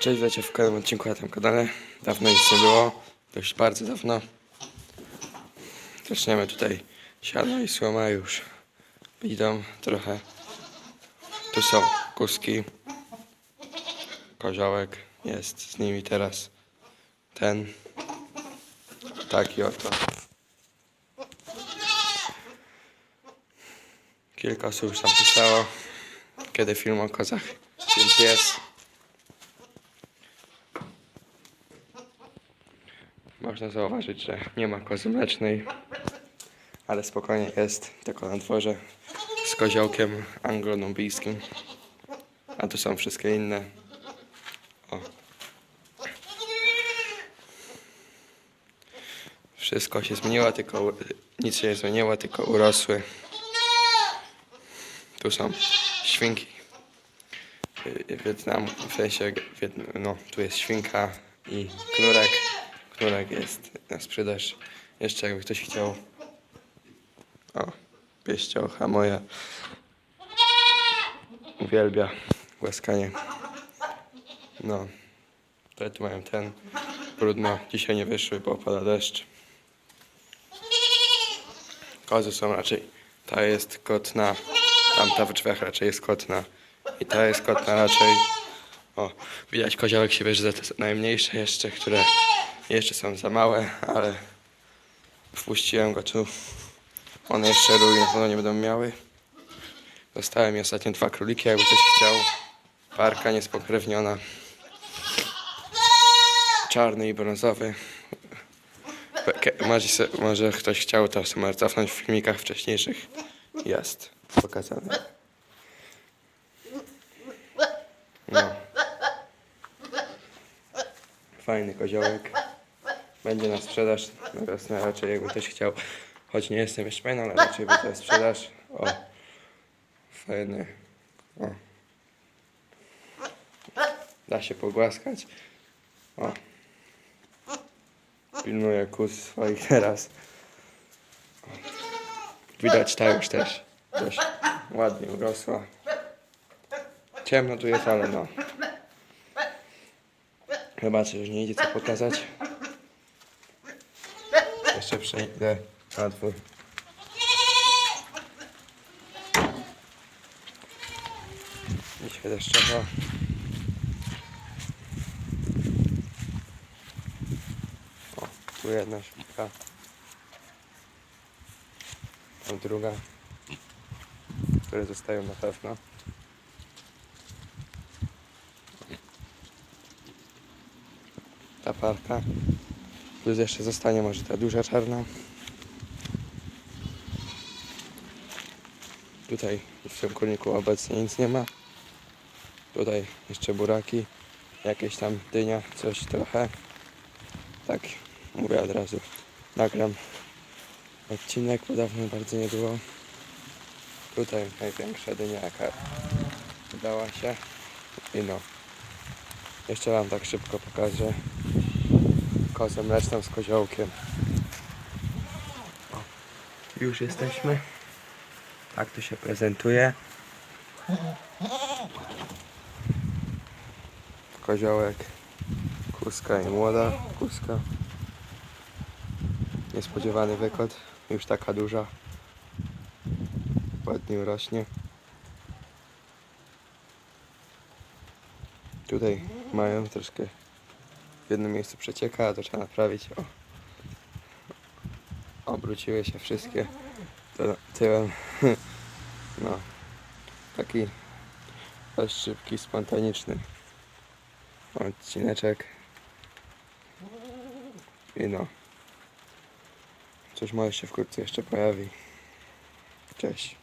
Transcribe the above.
Cześć, wiecie w kolejnym odcinku na tym kanale. Dawno nic nie było, dość bardzo dawno. Zaczniemy tutaj siano i słoma już idą trochę. Tu są kuski, koziołek jest z nimi teraz ten taki oto. Kilka osób już tam pisało, kiedy film o kozach, więc jest. Można zauważyć, że nie ma kozy mlecznej, ale spokojnie jest, tylko na dworze z koziołkiem anglo-nubijskim. A tu są wszystkie inne. O. Wszystko się zmieniło, tylko nic się nie zmieniło, tylko urosły. Tu są świnki. Y, Wietnam, w sensie, no, tu jest świnka i knurek. Knurek jest na sprzedaż. Jeszcze jakby ktoś chciał. O, pieściocha moja. Uwielbia głaskanie. No, to tu mają ten. Brudno, dzisiaj nie wyszły, bo pada deszcz. Kozy są raczej, ta jest kotna, tamta w drzwiach raczej jest kotna i ta jest kotna raczej. O, widać koziołek się za te najmniejsze jeszcze, które jeszcze są za małe, ale wpuściłem go tu. One jeszcze rój na pewno nie będą miały. Dostałem ostatnio dwa króliki, jakby ktoś chciał. Parka niespokrewniona. Czarny i brązowy. Może, może ktoś chciał to sobie cofnąć w filmikach wcześniejszych. Jest pokazane. No. Fajny koziołek. Będzie na sprzedaż na raczej jakby ktoś chciał. Choć nie jestem jeszcze pewien, ale raczej będzie na sprzedaż. O. Fajny. O. Da się pogłaskać. O. Pilnuję kus swoich teraz. O. Widać ta już też. Dość ładnie urosła. Ciemno tu jest, ale no. Zobaczę, już nie idzie co pokazać. Jeszcze przejdę na dwór. Dzisiaj deszczowo. O, tu jedna świnka. Tam druga. Które zostają na pewno. Ta parka. Plus jeszcze zostanie może ta duża czarna. Tutaj w tym kurniku obecnie nic nie ma. Tutaj jeszcze buraki. Jakieś tam dynia, coś trochę. Tak, mówię od razu. Nagram odcinek, bo dawno bardzo nie było. Tutaj największa dynia jaka udała się. I no. Jeszcze wam tak szybko pokażę kozę mleczną z koziołkiem. O, już jesteśmy. Tak to się prezentuje. Koziołek, kuska i młoda kuska. Niespodziewany wykot, już taka duża. Ładnie urośnie. Tutaj mają troszkę w jednym miejscu przecieka, to trzeba naprawić. O. Obróciły się wszystkie tyłem. No. Taki dość szybki, spontaniczny odcineczek. I no. Coś może się wkrótce jeszcze pojawi. Cześć.